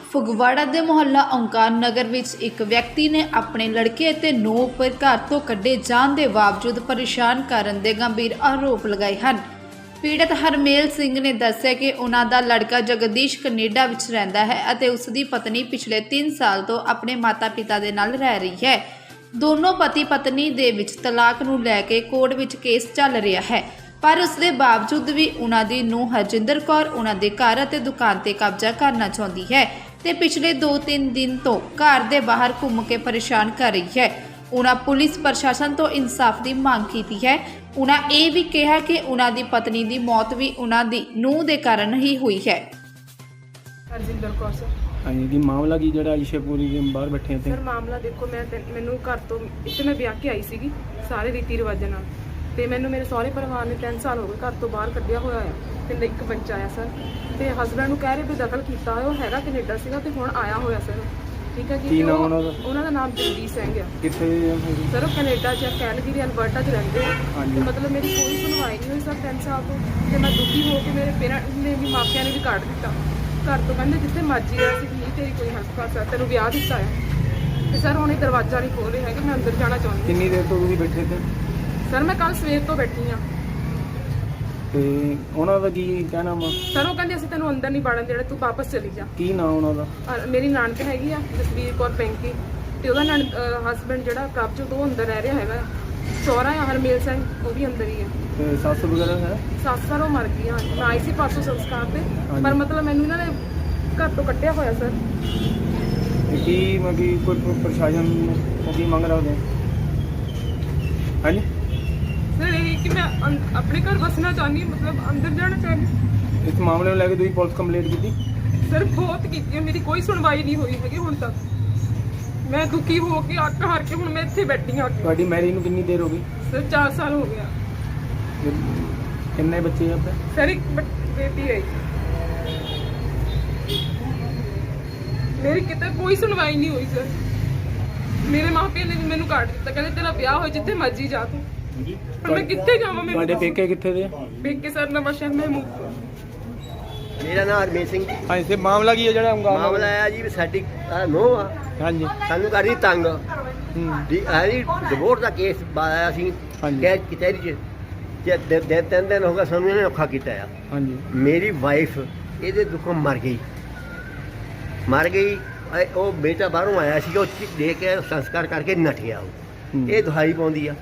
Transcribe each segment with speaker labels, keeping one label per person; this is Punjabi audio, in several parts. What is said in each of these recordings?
Speaker 1: ਫਗਵਾੜਾ ਦੇ ਮੁਹੱਲਾ ਓੰਕਾਰ ਨਗਰ ਵਿੱਚ ਇੱਕ ਵਿਅਕਤੀ ਨੇ ਆਪਣੇ ਲੜਕੇ ਅਤੇ ਨੂੰ ਉੱਪਰ ਘਰ ਤੋਂ ਕੱਢੇ ਜਾਣ ਦੇ ਬਾਵਜੂਦ ਪਰੇਸ਼ਾਨ ਕਰਨ ਦੇ ਗੰਭੀਰ ਆਰੋਪ ਲਗਾਏ ਹਨ। ਪੀੜਤ ਹਰਮੇਲ ਸਿੰਘ ਨੇ ਦੱਸਿਆ ਕਿ ਉਹਨਾਂ ਦਾ ਲੜਕਾ ਜਗਦੀਸ਼ ਕੈਨੇਡਾ ਵਿੱਚ ਰਹਿੰਦਾ ਹੈ ਅਤੇ ਉਸ ਦੀ ਪਤਨੀ ਪਿਛਲੇ 3 ਸਾਲ ਤੋਂ ਆਪਣੇ ਮਾਤਾ-ਪਿਤਾ ਦੇ ਨਾਲ ਰਹਿ ਰਹੀ ਹੈ। ਦੋਨੋਂ ਪਤੀ ਪਤਨੀ ਦੇ ਵਿੱਚ ਤਲਾਕ ਨੂੰ ਲੈ ਕੇ ਕੋਰਟ ਵਿੱਚ ਕੇਸ ਚੱਲ ਰਿਹਾ ਹੈ। ਪਰ ਉਸ ਦੇ ਬਾਵਜੂਦ ਵੀ ਉਹਨਾਂ ਦੀ ਨੂੰਹ ਹਰਜਿੰਦਰ ਕੌਰ ਉਹਨਾਂ ਦੇ ਘਰ ਅਤੇ ਦੁਕਾਨ ਤੇ ਕਬਜ਼ਾ ਕਰਨਾ ਚਾਹੁੰਦੀ ਹੈ। ਤੇ ਪਿਛਲੇ 2-3 ਦਿਨ ਤੋਂ ਘਰ ਦੇ ਬਾਹਰ ਘੁੰਮ ਕੇ ਪਰੇਸ਼ਾਨ ਕਰ ਰਹੀ ਹੈ। ਉਹਨਾਂ ਪੁਲਿਸ ਪ੍ਰਸ਼ਾਸਨ ਤੋਂ ਇਨਸਾਫ ਦੀ ਮੰਗ ਕੀਤੀ ਹੈ। ਉਹਨਾਂ ਇਹ ਵੀ ਕਿਹਾ ਕਿ ਉਹਨਾਂ ਦੀ ਪਤਨੀ ਦੀ ਮੌਤ ਵੀ ਉਹਨਾਂ ਦੀ ਨੂੰਹ ਦੇ ਕਾਰਨ ਹੀ ਹੋਈ ਹੈ।
Speaker 2: ਹਰਜਿੰਦਰ ਕੌਰ ਸਰ।
Speaker 3: ਹਾਂਜੀ ਕੀ ਮਾਮਲਾ ਕੀ ਜਿਹੜਾ ਇਸ਼ੇਪੂਰੀ ਦੇ ਬਾਹਰ ਬੈਠੇ ਆ ਤੇ?
Speaker 2: ਸਰ ਮਾਮਲਾ ਦੇਖੋ ਮੈਂ ਤੇ- ਮੈਨੂੰ ਘਰ ਤੋਂ ਇੱਥੇ ਮੈਂ ਵਿਆਹ ਕੇ ਆਈ ਸੀਗੀ ਸਾਰੇ ਰੀਤੀ ਰਿਵਾਜਾਂ ਨਾਲ। ਤੇ ਮੈਨੂੰ ਮੇਰੇ ਸਹੁਰੇ ਪਰਿਵਾਰ ਨੇ 3 ਸਾਲ ਹੋ ਗਏ ਘਰ ਤੋਂ ਬਾਹਰ ਕੱਢਿਆ ਹੋਇਆ ਆ ਤੇ ਇੱਕ ਬੱਚਾ ਆ ਸਰ। ਤੇ ਹਸਬੰਡ ਨੂੰ ਕਹਿ ਰਹੇ ਵੀ ਦਖਲ ਕੀਤਾ ਹੋਇਆ ਉਹ ਹੈਗਾ ਕੈਨੇਡਾ ਸੀਗਾ ਤੇ ਹੁਣ ਆਇਆ ਹੋਇਆ ਸਰ। ਠੀਕ ਹੈ ਜੀ ਉਹ-
Speaker 3: ਉਹਨਾਂ ਦਾ?
Speaker 2: ਨਾਮ ਜਗਦੀਸ਼ ਸਿੰਘ ਆ।
Speaker 3: ਕਿੱਥੇ ਆ?
Speaker 2: ਸਰ ਉਹ ਕੈਨੇਡਾ ਚ ਕੈਲਗਰੀ ਅਲਬਰਟਾ ਚ ਰਹਿੰਦੇ ਆ। ਤੇ ਮਤਲਬ ਮੇਰੀ ਕੋਈ ਸੁਣਵਾਈ ਨਹੀਂ ਹੋਈ ਸਰ 3 ਸਾਲ ਤੋਂ। ਤੇ ਮੈਂ ਦੁਖੀ ਹੋ ਕੇ ਮੇਰੇ ਪੇਰੈਂਟਸ ਨੇ ਵੀ ਮਾਪਿਆਂ ਨੇ ਵੀ ਕੱਢ ਦਿੱਤਾ। ਘਰ ਤੋਂ ਕਹਿੰਦੇ ਜਿੱਥੇ ਮਰਜ਼ੀ ਰਹਿ ਸੀ ਨਹੀਂ ਤੇਰੀ ਕੋਈ ਕਰ ਸਕਦਾ। ਤੈਨੂੰ ਵਿਆਹ ਦਿੱਤਾ ਹੈ ਤੇ ਸਰ ਹੁਣ ਇਹ ਦਰਵਾਜ਼ਾ ਨਹੀਂ ਖੋਲ ਰਹੇ ਹੈਗੇ ਮੈਂ ਅੰਦਰ ਜਾਣਾ ਚਾਹੁੰਦੀ
Speaker 3: ਕਿੰਨੀ ਦੇਰ ਤੋਂ ਤੁਸੀਂ ਬੈਠੇ ਤੇ
Speaker 2: ਹਾਂ ਸਰ ਮੈਂ ਕੱਲ ਸਵੇਰ ਤੋਂ ਬੈਠੀ ਹਾਂ।
Speaker 3: ਤੇ ਉਹਨਾਂ ਦਾ ਕੀ ਕਹਿਣਾ ਵਾ?
Speaker 2: ਸਰ ਉਹ ਕਹਿੰਦੇ ਅਸੀਂ ਤੈਨੂੰ ਅੰਦਰ ਨਹੀਂ ਵੜਨ ਦੇਣਾ ਤੂੰ ਵਾਪਸ ਚਲੀ ਜਾ।
Speaker 3: ਕੀ ਨਾਂ ਉਹਨਾਂ ਦਾ?
Speaker 2: ਮੇਰੀ ਨਾਨਕ ਹੈਗੀ ਆ ਜਸਵੀਰ ਕੌਰ ਪੈਂਕੀ। ਤੇ ਉਹਦਾ ਹਸਬੰਡ ਜਿਹੜਾ ਕਬਜ ਉਹ ਅੰਦਰ ਰਹਿ ਰਿਹਾ ਹੈਗਾ। ਸਹੁਰਾ ਆ ਹਰਮੇਲ ਸਿੰਘ ਉਹ ਵੀ ਅੰਦਰ ਹੀ ਆ।
Speaker 3: ਤੇ ਸੱਸ ਵਗੈਰਾ ਹੈ?
Speaker 2: ਸੱਸ ਸਰ ਉਹ ਮਰ ਗਈ ਹਾਂ ਮੈਂ ਆਈ ਸੀ ਪਾਸੋਂ ਸੰਸਕਾਰ ਤੇ। ਪਰ ਮਤਲਬ ਮੈਨੂੰ ਇਹਨਾਂ ਨੇ ਘਰ ਤੋਂ ਕੱਢਿਆ ਹੋਇਆ ਸਰ।
Speaker 3: ਤੇ ਕੀ ਕੋਈ ਪ- ਪ੍ਰਸ਼ਾਸਨ ਨੂੰ ਕੀ ਮੰਗ ਰਹੇ ਹੋ? ਹਾਂਜੀ?
Speaker 2: ਸਰ ਇਹ ਕਿ ਮੈਂ ਅੰ- ਆਪਣੇ ਘਰ ਵਸਣਾ ਚਾਹੁੰਦੀ ਹਾਂ, ਮਤਲਬ ਅੰਦਰ ਜਾਣਾ ਚਾਹੁੰਦੀ ਹਾਂ।
Speaker 3: ਇਸ ਮਾਮਲੇ ਨੂੰ ਲੈ ਕੇ ਤੁਸੀਂ ਪੁਲਿਸ ਕੰਪਲੇਂਟ ਕੀਤੀ?
Speaker 2: ਸਰ ਬਹੁਤ ਕੀਤੀ ਹੈ ਮੇਰੀ ਕੋਈ ਸੁਣਵਾਈ ਨਹੀਂ ਹੋਈ ਹੈਗੀ ਹੁਣ ਤੱਕ। ਮੈਂ ਦੁਖੀ ਹੋ ਕੇ ਅੱਕ ਹਾਰ ਕੇ ਹੁਣ ਮੈਂ ਇੱਥੇ ਬੈਠੀ ਹਾਂ
Speaker 3: ਤੁਹਾਡੀ ਮੈਰਿਜ ਨੂੰ ਕਿੰਨੀ ਦੇਰ ਹੋ ਗਈ?
Speaker 2: ਸਰ 4 ਸਾਲ ਹੋ ਗਿਆ
Speaker 3: ਤੇ ਕਿੰਨੇ ਬੱਚੇ ਆ ਆਪਣੇ?
Speaker 2: ਸਰ ਇੱਕ ਬ- ਬੇਟੀ ਹੈ ਮੇਰੀ ਕਿਤੇ ਕੋਈ ਸੁਣਵਾਈ ਨਹੀਂ ਹੋਈ ਸਰ। ਮੇਰੇ ਮਾਪਿਆਂ ਨੇ ਵੀ ਮੈਨੂੰ ਕੱਢ ਦਿੱਤਾ ਕਹਿੰਦੇ ਤੇਰਾ ਵਿਆਹ ਹੋਇਆ ਜਿੱਥੇ ਮਰਜ਼ੀ ਜਾ ਤੂੰ। ਹੁਣ ਮੈਂ ਕਿੱਥੇ ਜਾਵਾਂ?
Speaker 3: ਤੁਹਾਡੇ
Speaker 2: ਮੈਨੂੰ
Speaker 3: ਪੇਕੇ ਕਿੱਥੇ ਦੇ? ਆ?
Speaker 2: ਪੇਕੇ ਸਰ ਨਵਾਂ ਸ਼ਹਿਰ ਮਹਿਮੂਦ
Speaker 4: ਮੇਰਾ ਨਾਮ ਹਰਮੀਤ ਸਿੰਘ ਜੀ।
Speaker 3: ਹਾਂਜੀ ਤੇ ਮਾਮਲਾ ਕੀ ਹੈ ਜਿਹੜਾ ਹੰਗਾਮਾ
Speaker 4: ਮਾਮਲਾ ਆਇਆ ਜੀ ਵੀ ਸਾਡੀ ਨੋ ਆ।
Speaker 3: ਹਾਂਜੀ।
Speaker 4: ਸਾਨੂੰ ਕਰਦੀ ਤੰਗ।
Speaker 3: ਹੂੰ।
Speaker 4: ਦੀ ਆਈ ਡਿਵੋਰਸ ਦਾ ਕੇਸ ਆਇਆ ਸੀ।
Speaker 3: ਹਾਂਜੀ।
Speaker 4: ਕੈਦ ਕਚਹਿਰੀ ਚ। ਤੇ ਦੇ- ਦੇ ਤਿੰਨ ਦਿਨ ਹੋ ਗਏ ਸਾਨੂੰ ਇਹਨੇ ਔਖਾ ਕੀਤਾ ਆ।
Speaker 3: ਹਾਂਜੀ।
Speaker 4: ਮੇਰੀ ਵਾਈਫ ਇਹਦੇ ਦੁੱਖੋਂ ਮਰ ਗਈ। ਮਰ ਗਈ ਉਹ ਬੇਟਾ ਬਾਹਰੋਂ ਆਇਆ ਸੀ ਉਹ ਚ- ਦੇ ਕੇ ਸੰਸਕਾਰ ਕਰਕੇ ਨੱਠ ਗਿਆ ਉਹ।
Speaker 3: ਹੂੰ।
Speaker 4: ਇਹ ਦੁਹਾਈ ਪਾਉਂਦੀ ਆ।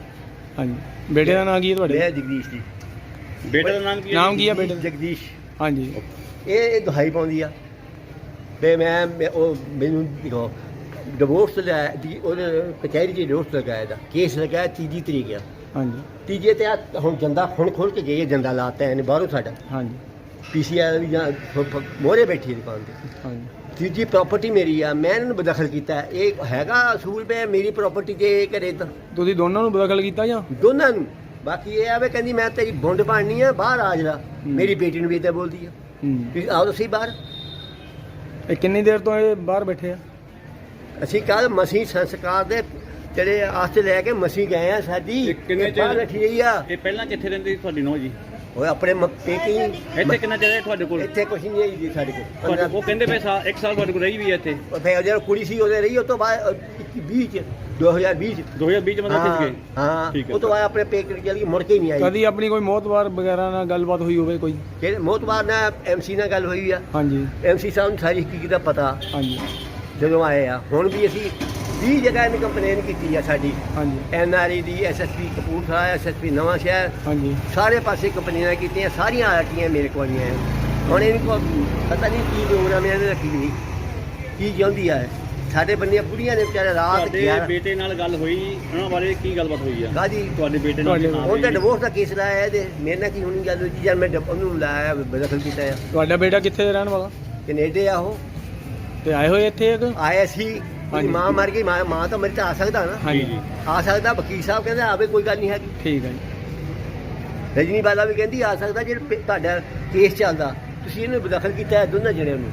Speaker 3: ਹਾਂਜੀ। ਬੇਟੇ ਦਾ ਨਾਂ ਕੀ ਹੈ
Speaker 4: ਮੈਂ
Speaker 3: ਤੁਹਾਡੇ
Speaker 4: ਜਗਦੀਸ਼ ਜੀ।
Speaker 5: ਬੇਟੇ ਦਾ ਨਾਮ ਕੀ ਹੈ?
Speaker 3: ਨਾਮ ਕੀ ਹੈ ਬੇਟੇ ਦਾ?
Speaker 4: ਜਗਦੀਸ਼।
Speaker 3: ਹਾਂਜੀ।
Speaker 4: ਇਹ ਇਹ ਦੁਹਾਈ ਪਾਉਂਦੀ ਆ। ਤੇ ਮੈਂ ਮੈਂ ਉਹ ਮੈਨੂੰ ਦੇਖੋ ਡਿਵੋਰਸ ਲਿਆ ਦੀ ਉਹਦੇ ਕਚਹਿਰੀ 'ਚ ਡਿਵੋਰਸ ਲਗਾਇਆ ਦਾ। ਕੇਸ ਲਗਾਇਆ ਤੀਜੀ ਤਰੀਕ ਆ।
Speaker 3: ਹਾਂਜੀ।
Speaker 4: ਤੀਜੇ ਤੇ ਆ ਹੁਣ ਜੰਦਾ ਹੁਣ ਖੋਲ ਕੇ ਗਈ ਹੈ ਜੰਦਾ ਲਾਤਾ ਇਹਨੇ ਬਾਹਰੋਂ ਸਾਡਾ।
Speaker 3: ਹਾਂਜੀ।
Speaker 4: ਪੀਸੀਆਰ ਵੀ ਜਾਂ ਮੋਰੇ ਬੈਠੀ ਦੁਕਾਨ ਤੇ।
Speaker 3: ਹਾਂਜੀ।
Speaker 4: ਤੀਜੀ ਪ੍ਰਾਪਰਟੀ ਮੇਰੀ ਆ ਮੈਂ ਇਹਨਾਂ ਨੂੰ ਬਦਖਲ ਕੀਤਾ ਇਹ ਹੈਗਾ ਅਸੂਲ ਪੇ ਮੇਰੀ ਪ੍ਰਾਪਰਟੀ ਤੇ ਇਹ ਕਰੇ ਤਾਂ।
Speaker 3: ਤੁਸੀਂ ਦੋਨਾਂ ਨੂੰ ਬਦਖਲ ਕੀਤਾ ਜਾਂ?
Speaker 4: ਦੋਨਾਂ ਨੂੰ। ਬਾਕੀ ਇਹ ਆਵੇ ਕਹਿੰਦੀ ਮੈਂ ਤੇਰੀ ਬੁੰਡ ਬਣਨੀ ਆ ਬਾਹਰ ਆ ਜਰਾ। ਮੇਰੀ ਬੇਟੀ ਨੂੰ ਵੀ ਤਾਂ ਬੋਲਦੀ ਆ। ਵੀ ਆਓ ਤੁਸੀਂ ਬਾਹਰ।
Speaker 3: ਇਹ ਕਿੰਨੀ ਦੇਰ ਤੋਂ ਇਹ ਬਾਹਰ ਬੈਠੇ ਆ?
Speaker 4: ਅਸੀਂ ਕੱਲ ਮਸੀਂ ਸੰਸਕਾਰ ਦੇ ਜਿਹੜੇ ਆਸਤੇ ਲੈ ਕੇ ਮਸੀਂ ਗਏ ਆ ਸਾਡੀ।
Speaker 5: ਇਹ ਕਿੰਨੇ
Speaker 4: ਇਹ ਬਾਹਰ
Speaker 5: ਚਿਰ-
Speaker 4: ਰੱਖੀ ਗਈ ਆ।
Speaker 5: ਇਹ ਪਹਿਲਾਂ ਕਿੱਥੇ ਰਹਿੰਦੀ ਸੀ ਤੁਹਾਡੀ ਨੋ ਜੀ?
Speaker 4: ਓਏ ਆਪਣੇ ਮ- ਪੇਕੀ
Speaker 5: ਇੱਥੇ ਕਿੰਨਾ ਚਿਰ ਹੈ ਤੁਹਾਡੇ ਕੋਲ?
Speaker 4: ਇੱਥੇ ਕੁਛ ਨਹੀਂ ਹੈ ਜੀ ਸਾਡੇ
Speaker 5: ਤੁਹਾਡੇ
Speaker 4: ਕੋਲ
Speaker 5: ਉਹ ਕਹਿੰਦੇ ਪਏ ਸਾ ਇੱਕ ਸਾਲ ਤੁਹਾਡੇ ਕੋਲ ਰਹੀ ਵੀ ਹੈ ਇੱਥੇ?
Speaker 4: ਉਹ ਫਿਰ ਜਿਹੜਾ ਕੁੜੀ ਸੀ ਉਹਦੇ ਰਹੀ ਉਹ ਤੋਂ ਬਾਅਦ 20 ਚ 2020 ਚ।
Speaker 5: 2020 ਚ ਮਤਲਬ
Speaker 4: ਹਾਂ
Speaker 5: ਗਏ?
Speaker 4: ਹਾਂ
Speaker 5: ਠੀਕ ਹੈ।
Speaker 4: ਉਹ ਤੋਂ ਬਾਅਦ ਆਪਣੇ ਪੇਕੇ ਚਲੀ ਗਈ ਮੁੜ ਕੇ ਨਹੀਂ ਆਈ।
Speaker 3: ਕਦੀ ਆਪਣੀ ਕੋਈ ਮੌਤਵਾਰ ਵਗੈਰਾ ਨਾਲ ਗੱਲਬਾਤ ਹੋਈ ਹੋਵੇ ਕੋਈ?
Speaker 4: ਜਿਹੜੇ ਮੋਤਬਾਰ ਨਾਲ ਐਮਸੀ ਨਾਲ ਗੱਲ ਹੋਈ ਆ।
Speaker 3: ਹਾਂਜੀ।
Speaker 4: ਐਮਸੀ ਸਾਹਿਬ ਨੂੰ ਸਾਰੀ ਹਕੀਕਤ ਦਾ ਪਤਾ।
Speaker 3: ਹਾਂਜੀ।
Speaker 4: ਜਦੋਂ ਆਏ ਆ ਹੁਣ ਵੀ ਅਸੀਂ 20 ਜਗ੍ਹਾ ਇਹਨੇ ਕੰਪਲੇਨ ਕੀਤੀ ਆ ਸਾਡੀ।
Speaker 3: ਹਾਂਜੀ।
Speaker 4: ਐਨਆਰਈ ਦੀ SSP Kapurthala SSP Nawanshahr.
Speaker 3: ਹਾਂਜੀ।
Speaker 4: ਸਾਰੇ ਪਾਸੇ ਕੰਪਨੀਆਂ ਕੀਤੀਆਂ ਸਾਰੀਆਂ ਆਰਟੀਆਂ ਮੇਰੇ ਕੋਲ ਆਈਆਂ। ਹੁਣ ਇਹਨੂੰ ਕੋ ਪਤਾ ਨਹੀਂ ਕੀ ਪ੍ਰੋਗਰਾਮ ਇਹਨੇ ਰੱਖੀ ਗਈ ਕੀ ਚਾਹੁੰਦੀ ਆ ਸਾਡੇ ਬੰਦੀਆਂ ਬੁੜੀਆਂ ਨੇ ਵਿਚਾਰੇ ਰਾਤ
Speaker 5: ਤੁਹਾਡੇ
Speaker 4: 11
Speaker 5: ਬੇਟੇ ਨਾਲ ਗੱਲ ਹੋਈ ਉਹਨਾਂ ਬਾਰੇ ਕੀ ਗੱਲਬਾਤ ਹੋਈ ਆ?
Speaker 4: ਗਾਦੀ
Speaker 5: ਤੁਹਾਡੇ ਬੇਟੇ ਨਾਲ ਹਾਂ
Speaker 4: ਹੁਣ ਤਾਂ। ਡਿਵੋਰਸ ਦਾ ਕੇਸ ਲਾਇਆ ਇਹਦੇ। ਮੇਰੇ ਨਾਲ ਕੀ ਹੋਣੀ ਗੱਲ ਹੋਈ? ਜੀ ਜਦ ਮੈਂ ਡਿਵ- ਉਹਨੂੰ ਲਾਇਆ ਬਦਖਲ ਕੀਤਾ ਆ।
Speaker 3: ਤੁਹਾਡਾ ਬੇਟਾ ਕਿੱਥੇ ਰਹਿਣ ਵਾਲਾ?
Speaker 4: ਕੈਨੇਡਾ ਆ ਉਹ।
Speaker 3: ਤੇ ਆਏ ਹੋਏ ਇੱਥੇ ਇੱਕ?
Speaker 4: ਆਇਆ ਸੀ।
Speaker 3: ਹਾਂਜੀ।
Speaker 4: ਮਾਂ ਮਰ ਗਈ ਮਾਂ ਮਾਂ ਤਾਂ ਮਰੀ ਤਾਂ ਆ ਸਕਦਾ ਨਾ।
Speaker 5: ਜੀ
Speaker 3: ਹਾਂਜੀ।
Speaker 5: ਜੀ
Speaker 4: ਆ ਸਕਦਾ ਵਕੀਲ ਸਾਹਿਬ ਕਹਿੰਦੇ ਆਵੇ ਕੋਈ ਗੱਲ ਨਹੀਂ ਹੈਗੀ।
Speaker 3: ਠੀਕ ਹੈ ਜੀ।
Speaker 4: ਰਜਨੀ ਬਾਲਾ ਵੀ ਕਹਿੰਦੀ ਆ ਸਕਦਾ ਪੇ- ਤੁਹਾਡਾ ਕੇਸ ਚੱਲਦਾ ਤੁਸੀਂ ਇਹਨੂੰ ਬਦਖਲ ਕੀਤਾ ਹੈ ਦੋਨਾਂ ਜਣਿਆਂ ਨੂੰ।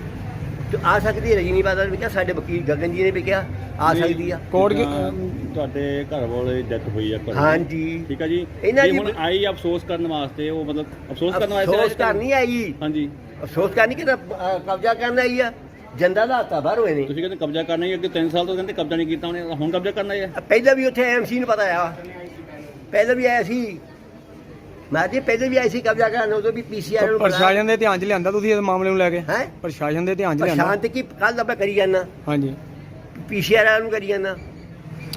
Speaker 4: ਤੇ ਆ ਸਕਦੀ ਹੈ ਰਜਨੀ ਬਾਲਾ ਨੇ ਵੀ ਕਿਹਾ ਸਾਡੇ ਵਕੀਲ ਗਗਨ ਜੀ ਨੇ ਵੀ ਕਿਹਾ ਆ ਸਕਦੀ ਆ।
Speaker 3: ਕੋਰਟ ਕੀ
Speaker 5: ਜਿੱਦਾਂ ਤੁਹਾਡੇ ਘਰ ਵਾਲੇ ਡੈਥ ਹੋਈ ਆ ਘਰ
Speaker 4: ਹਾਂਜੀ।
Speaker 5: ਠੀਕ ਆ ਜੀ।
Speaker 4: ਇਹਨਾਂ
Speaker 5: ਜੇ
Speaker 4: ਦੀ
Speaker 5: ਹੁਣ ਆਈ ਅਫਸੋਸ ਕਰਨ ਵਾਸਤੇ ਉਹ ਮਤਲਬ ਅਫਸੋਸ ਕਰਨ ਵਾਸਤੇ
Speaker 4: ਅਫਸੋਸ
Speaker 5: ਆਏ ਸੀ?
Speaker 4: ਕਰ ਨਹੀਂ ਆਈ।
Speaker 5: ਹਾਂਜੀ।
Speaker 4: ਅਫਸੋਸ ਕਰਨੀ ਕਿ ਤਾਂ ਕਬਜ਼ਾ ਕਰਨ ਆਈ ਆ? ਜੰਦਾ ਦਾ ਹੱਤਾ ਬਾਹਰ ਹੋਏ ਨੇ।
Speaker 5: ਤੁਸੀਂ ਕਹਿੰਦੇ ਕਬਜ਼ਾ ਕਰਨਾ ਹੀ ਅੱਗੇ 3 ਸਾਲ ਤੋਂ ਕਹਿੰਦੇ ਕਬਜ਼ਾ ਨਹੀਂ ਕੀਤਾ ਉਹਨੇ ਹੁਣ ਕਬਜ਼ਾ ਕਰਨਾ ਹੈ
Speaker 4: ਪਹਿਲਾਂ ਵੀ ਉੱਥੇ ਐਮਸੀ ਨੂੰ ਪਤਾ ਆ। ਪਹਿਲਾਂ ਵੀ ਆਇਆ ਸੀ। ਮੈਂ ਜੀ ਪਹਿਲਾਂ ਵੀ ਆਇਆ ਸੀ ਕਬਜ਼ਾ ਕਰਨ ਉਦੋਂ ਵੀ ਪੀਸੀਆਰ ਨੂੰ
Speaker 3: ਪ੍ਰਸ਼ਾਸਨ ਦੇ ਧਿਆਨ 'ਚ ਲਿਆਂਦਾ ਤੁਸੀਂ ਇਸ ਮਾਮਲੇ ਨੂੰ ਲੈ ਕੇ?
Speaker 4: ਹੈ?
Speaker 3: ਪ੍ਰਸ਼ਾਸਨ ਦੇ ਧਿਆਨ 'ਚ ਲਿਆਂਦਾ?
Speaker 4: ਸ਼ਾਂਤ ਕੀ ਕੱਲ ਆਪਾਂ ਕਰੀ ਜਾਣਾ।
Speaker 3: ਹਾਂਜੀ।
Speaker 4: ਪੀਸੀਆਰ ਨੂੰ ਕਰੀ ਜਾਣਾ।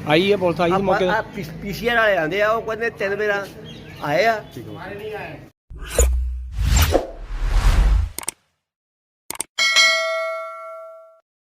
Speaker 3: ਆਈ ਹੈ ਪੁਲਿਸ ਆਈ ਹੈ ਮੌਕੇ ਤੇ?
Speaker 4: ਪੀਸੀਆਰ ਵਾਲੇ ਆਂਦੇ ਆ ਉਹ ਕਹਿੰਦੇ ਤਿੰਨ ਵੇਰਾ ਆਏ ਆ।
Speaker 5: ਠੀਕ ਹੈ